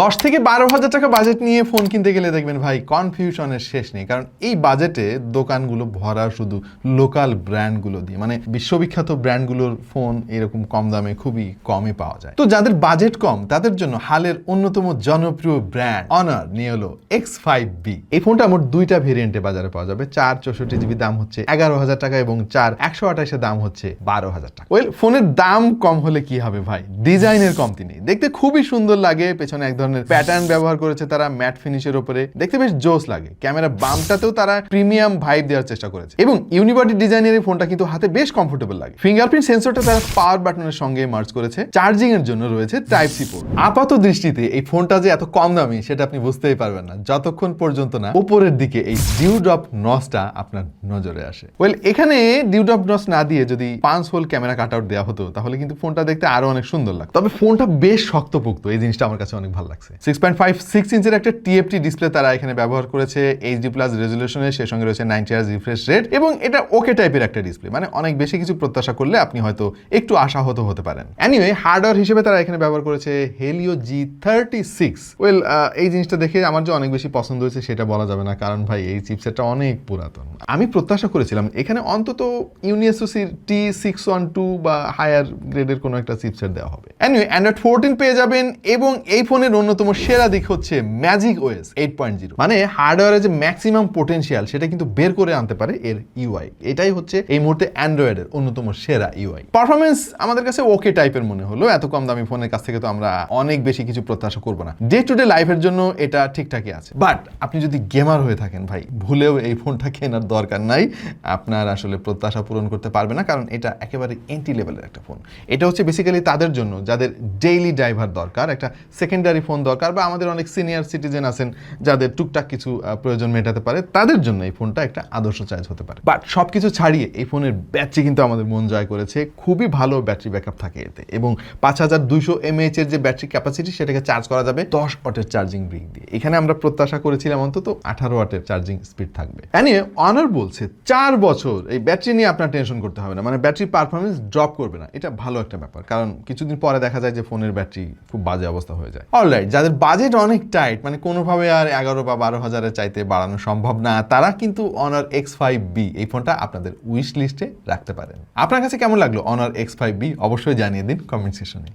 দশ থেকে বারো হাজার টাকা বাজেট নিয়ে ফোন কিনতে গেলে দেখবেন ভাই কনফিউশনের শেষ নেই। কারণ এই বাজেটে দোকানগুলো ভরা শুধু লোকাল ব্র্যান্ডগুলো দিয়ে। মানে বিশ্ববিখ্যাত ব্র্যান্ডগুলোর ফোন এরকম কম দামে খুবই কমই পাওয়া যায়। তো যাদের বাজেট কম, তাদের জন্য হালের অন্যতম জনপ্রিয় ব্র্যান্ড অনার নিয়ে হলো এক্স ফাইভ বি এই ফোনটা মোট দুইটা ভেরিয়েন্টে বাজারে পাওয়া যাবে। চার চৌষট্টি জিবি দাম হচ্ছে এগারো হাজার টাকা এবং চার একশো আঠাশের দাম হচ্ছে বারো হাজার টাকা। ওয়েল ফোনের দাম কম হলে কি হবে ভাই? ডিজাইনের কমতি নেই। দেখতে খুবই সুন্দর লাগে, পেছনে এক ধরনের প্যাটার্ন ব্যবহার করেছে তারা ম্যাট ফিনিশের উপরে। দেখতে বেশ জোস লাগে। ক্যামেরা বামটাতেও তারা প্রিমিয়াম ভাইব দেওয়ার চেষ্টা করেছে। এবং ইউনিবডি ডিজাইনের এই ফোনটা কিন্তু হাতে বেশ কমফোর্টেবল লাগে। ফিঙ্গারপ্রিন্ট সেন্সরটা তারা পাওয়ার বাটনের সঙ্গে মার্চ করেছে। চার্জিং এর জন্য রয়েছে টাইপ সি পোর্ট আপাত দৃষ্টিতে এই ফোনটা যে এত কম দামি, সেটা আপনি বুঝতেই পারবেন না। যতক্ষণ পর্যন্ত না উপরের দিকে এই ডিউ ড্রপ নসটা আপনার নজরে আসে। ওয়েল এখানে ডিউ ড্রপ নস না দিয়ে যদি পাঁচ হোল ক্যামেরা কাট আউট দেওয়া হতো, তাহলে কিন্তু ফোনটা দেখতে আরও অনেক সুন্দর লাগতো। তবে ফোনটা বেশ শক্তপোক্ত। এই জিনিসটা আমার কাছে অনেক ভালো লাগছে। সিক্স পয়েন্ট ফাইভ সিক্স ইঞ্চের একটা টিএফটি ডিসপ্লে তারা এখানে ব্যবহার করেছে এইচডি প্লাস রেজলিউশনের সে সঙ্গে রয়েছে নাইনটি আর্স রিফ্রেশ রেট এবং এটা ওকে টাইপের একটা ডিসপ্লে মানে অনেক বেশি কিছু প্রত্যাশা করলে আপনি হয়তো একটু আশাহত হতে পারেন। এনিওয়ে হার্ডওয়্যার হিসেবে তারা এখানে ব্যবহার করেছে Helio G thirty six well এই জিনিসটা দেখে আমার যে অনেক বেশি পছন্দ হয়েছে সেটা বলা যাবে না, কারণ ভাই, এই চিপসেটটা অনেক পুরাতন। আমি প্রত্যাশা করেছিলাম, এখানে অন্তত ইউনিএসওসির টি সিক্স ওয়ান টু বা হায়ার গ্রেডের কোনো একটা চিপসেট দেওয়া হবে। এনিওয়ে অ্যান্ড্রয়েড ফোরটিন পেয়ে যাবেন এবং এই ফোনের অন্যতম সেরা দিক হচ্ছে magic OS eight point zero. মানে হার্ডওয়্যারের যে ম্যাক্সিমাম পোটেনশিয়াল সেটা কিন্তু বের করে আনতে পারে এর ইউআই এটাই হচ্ছে এই মুহূর্তে অ্যান্ড্রয়েডের অন্যতম সেরা ইউআই পারফরমেন্স আমাদের কাছে ওকে টাইপের মনে হলো। এত কম দামি ফোনের কাছ থেকে তো আমরা অনেক বেশি কিছু প্রত্যাশা করব না। ডে টু ডে লাইফের জন্য এটা ঠিকঠাকই আছে। বাট আপনি যদি গেমার হয়ে থাকেন ভাই, ভুলেও এই ফোনটা কেনার দরকার নাই। আপনার আসলে প্রত্যাশা পূরণ করতে পারবে না, কারণ এটা একেবারে এন্টি লেভেলের একটা ফোন এটা হচ্ছে বেসিক্যালি তাদের জন্য, যাদের ডেইলি ড্রাইভার দরকার, একটা সেকেন্ডারি ফোন দরকার বা আমাদের অনেক সিনিয়র সিটিজেন আছেন যাদের টুকটাক কিছু প্রয়োজন মেটাতে পারে, তাদের জন্য এই ফোনটা একটা আদর্শ চার্জ হতে পারে। বাট সব কিছু ছাড়িয়ে এই ফোনের ব্যাটারি কিন্তু আমাদের মন জয় করেছে। খুবই ভালো ব্যাটারি ব্যাকআপ থাকে এতে এবং পাঁচ হাজার দুইশো এমএএচ এর যে ব্যাটারি ক্যাপাসিটি সেটাকে চার্জ করা যাবে দশ ওয়াটের চার্জিং ব্রিক দিয়ে। এখানে আমরা প্রত্যাশা করেছিলাম অন্তত আঠারো ওয়াটের চার্জিং স্পিড থাকবে। এনিয়ে অনার বলছে, চার বছর এই ব্যাটারি নিয়ে আপনার টেনশন করতে হবে না। মানে ব্যাটারি পারফরমেন্স ড্রপ করবে না। এটা ভালো একটা ব্যাপার। কারণ কিছুদিন পরে দেখা যায় যে ফোনের ব্যাটারি খুব বাজে অবস্থা হয়ে যায়। অলরাইট যাদের বাজেট অনেক টাইট মানে কোনোভাবে আর এগারো বা বারো হাজারের চাইতে বাড়ানো সম্ভব না, তারা কিন্তু অনার এক্স ফাইভ বি এই ফোনটা আপনাদের উইশ লিস্টে রাখতে পারেন। আপনার কাছে কেমন লাগল অনার এক্স ফাইভ বি অবশ্যই জানিয়ে দিন কমেন্ট সেশনে